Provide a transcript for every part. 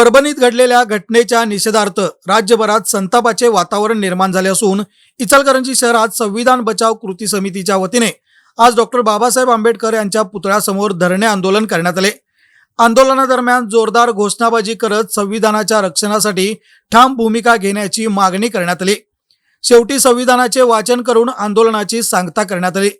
परभणीत घडलेल्या घटनेच्या निषेधार्थ राज्यभरात संतापाचे वातावरण निर्माण झाले असून इचलकरंजी शहरात संविधान बचाव कृती समितीच्या वतीने आज डॉक्टर बाबासाहेब आंबेडकर यांच्या पुतळ्यासमोर धरणे आंदोलन करण्यात आले. आंदोलनादरम्यान जोरदार घोषणाबाजी करत संविधानाच्या रक्षणासाठी ठाम भूमिका घेण्याची मागणी करण्यात आली. शेवटी संविधानाचे वाचन करून आंदोलनाची सांगता करण्यात आली.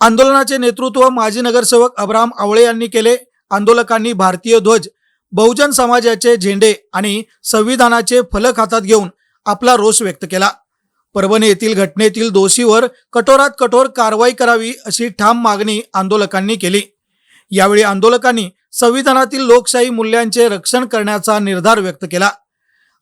आंदोलनाचे नेतृत्व माजी नगरसेवक अब्राम आवळे यांनी केले. आंदोलकांनी भारतीय ध्वज बहुजन समाजाचे झेंडे आणि संविधानाचे फलक हातात घेऊन आपला रोष व्यक्त केला. परभणी येथील घटनेतील दोषीवर कठोरात कठोर कारवाई करावी अशी ठाम मागणी आंदोलकांनी केली. यावेळी आंदोलकांनी संविधानातील लोकशाही मूल्यांचे रक्षण करण्याचा निर्धार व्यक्त केला.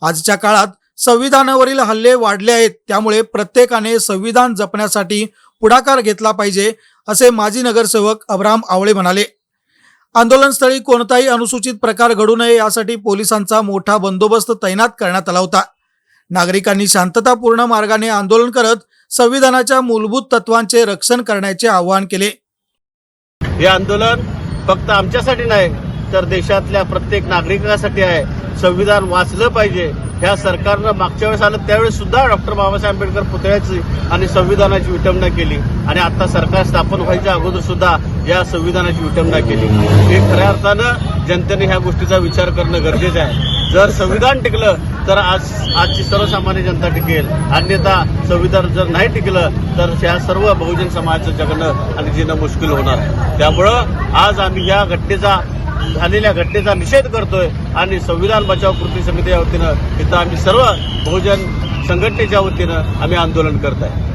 आजच्या काळात संविधानावरील हल्ले वाढले आहेत त्यामुळे प्रत्येकाने संविधान जपण्यासाठी पुढाकार घेतला पाहिजे असे माजी नगरसेवक अब्राम आवळे म्हणाले. आंदोलनस्थळी कोणताही अनुसूचित प्रकार घडू नये यासाठी पोलिसांचा मोठा बंदोबस्त तैनात करण्यात आला होता. नागरिकांनी शांततापूर्ण मार्गाने आंदोलन करत संविधानाच्या मूलभूत तत्वांचे रक्षण करण्याचे आवाहन केले. हे आंदोलन फक्त आमच्यासाठी नाही तर देशातल्या प्रत्येक नागरिकासाठी आहे. संविधान वाचलं पाहिजे. ह्या सरकारनं मागच्या वेळेस आलं त्यावेळेस सुद्धा डॉक्टर बाबासाहेब आंबेडकर पुतळ्याची आणि संविधानाची विटंबना केली. आणि आता सरकार स्थापन व्हायच्या अगोदर सुद्धा या संविधानाची विटंबना केली. हे खऱ्या अर्थानं जनतेने ह्या गोष्टीचा विचार करणं गरजेचं आहे. जर संविधान टिकलं तर आज आजची सर्वसामान्य जनता टिकेल. अन्यथा संविधान जर नाही टिकलं तर ह्या सर्व बहुजन समाजाचं जगणं आणि जिणं मुश्किल होणार. त्यामुळं आज आम्ही या घटनेचा झालेल्या घटनेचा निषेध करतोय आणि संविधान बचाव कृती समितीच्या वतीनं इथं आम्ही सर्व बहुजन संघटनेच्या वतीनं आम्ही आंदोलन करत आहे.